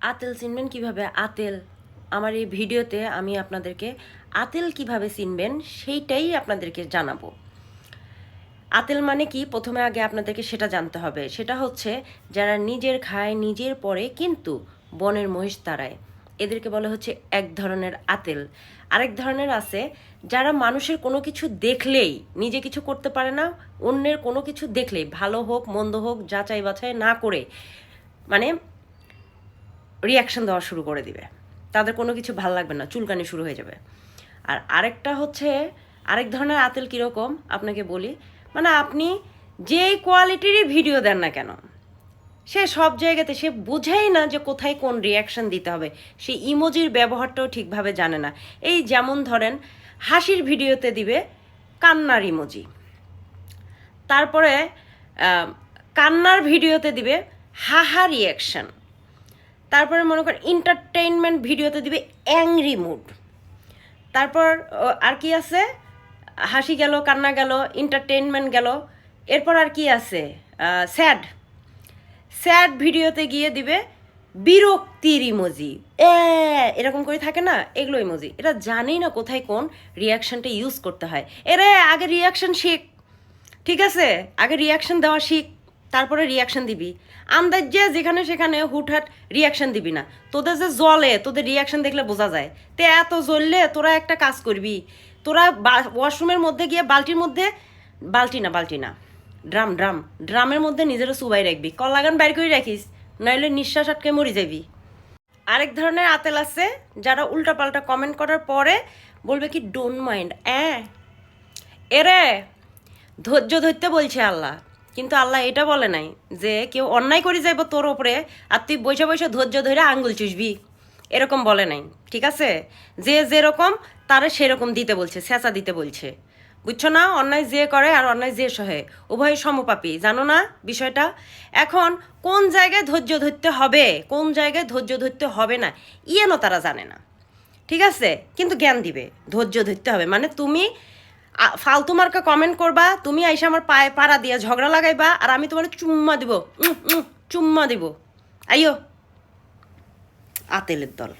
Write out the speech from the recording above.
আতেল চিনবেন কীভাবে? আতেল, আমার এই ভিডিওতে আমি আপনাদেরকে আতেল কীভাবে চিনবেন সেইটাই আপনাদেরকে জানাব। আতেল মানে কি? প্রথমে আগে আপনাদেরকে সেটা জানতে হবে। সেটা হচ্ছে যারা নিজের খায়, নিজের পরে কিন্তু বনের মহিষ তাড়ায়। এদেরকে বলা হচ্ছে এক ধরনের আতেল। আরেক ধরনের আছে যারা মানুষের কোনো কিছু দেখলেই, নিজে কিছু করতে পারে না, অন্যের কোনো কিছু দেখলেই, ভালো হোক, মন্দ হোক যাচাই বাছাই না করে মানে রিয়াকশন দেওয়া শুরু করে দিবে। তাদের কোনো কিছু ভালো লাগবে না, চুলকানি শুরু হয়ে যাবে। আর আরেকটা হচ্ছে, আরেক ধরনের আতেল কীরকম আপনাকে বলি মানে আপনি যেই কোয়ালিটিরই ভিডিও দেন না কেন, সে সব জায়গাতে সে বোঝেই না যে কোথায় কোন রিয়াকশান দিতে হবে। সে ইমোজির ব্যবহারটাও ঠিকভাবে জানে না। এই যেমন ধরেন, হাসির ভিডিওতে দিবে কান্নার ইমোজি তারপরে কান্নার ভিডিওতে দিবে হাহা রিয়াকশন তারপরে মনে করেন এন্টারটেইনমেন্ট ভিডিওতে দিবে অ্যাংরি মুড তারপর আর কি আছে? হাসি গেল, কান্না গেল এন্টারটেইনমেন্ট গেল। এরপর আর কি আছে? স্যাড স্যাড ভিডিওতে গিয়ে দিবে বিরক্তির ইমোজি এ, এরকম করে থাকে না? এগুলো ইমোজি এটা জানেই না কোথায় কোন রিয়াকশানটা ইউজ করতে হয়। এরে, আগে রিয়াকশান শিখ। ঠিক আছে? আগে রিয়াকশান দেওয়া শিখ। তারপরে রিয়াকশন দিবি। আন্দাজ যে যেখানে সেখানে হুটহাট রিয়াকশন দিবি না। তোদের যে জলে তোদের রিয়াকশন দেখলে বোঝা যায়। তে এত জ্বললে তোরা একটা কাজ করবি। তোরা ওয়াশরুমের মধ্যে গিয়ে বালতির মধ্যে, বালতি না বালতি না ড্রাম ড্রাম ড্রামের মধ্যে নিজেরও সুবাই রাখবি। কল লাগান বাইর করে রাখিস, নইলে নিঃশ্বাস আটকে মরি যাবি। আরেক ধরনের আতেল আছে, যারা উল্টাপাল্টা কমেন্ট করার পরে বলবে কি ডোন্ট মাইন্ড অ্যাঁ, এরে, ধৈর্য ধরতে বলছে আল্লাহ। কিন্তু আল্লাহ এটা বলে নাই যে কেউ অন্যায় করে যাইব তোর ওপরে আর তুই বসে বসে ধৈর্য ধরে আঙ্গুল চুষবি। এরকম বলে নাই, ঠিক আছে? যে যেরকম, তারা সেরকম দিতে বলছে, স্যাঁচা দিতে বলছে। বুঝছ না? অন্যায় যে করে আর অন্যায় যে সহে। উভয় সমপাপী, জানো না বিষয়টা? এখন কোন জায়গায় ধৈর্য ধরতে হবে, কোন জায়গায় ধৈর্য ধরতে হবে না, ইয়েনও তারা জানে না। ঠিক আছে? কিন্তু জ্ঞান দিবে, ধৈর্য ধরতে হবে। মানে তুমি ফালতু মার্কা কমেন্ট করবা, তুমি আইসা আমার পায়ে পাড়া দিয়া ঝগড়া লাগাইবা, আর আমি তোমার চুম্মা দিব। চুম্মা দিব। আইও আতেলের দল।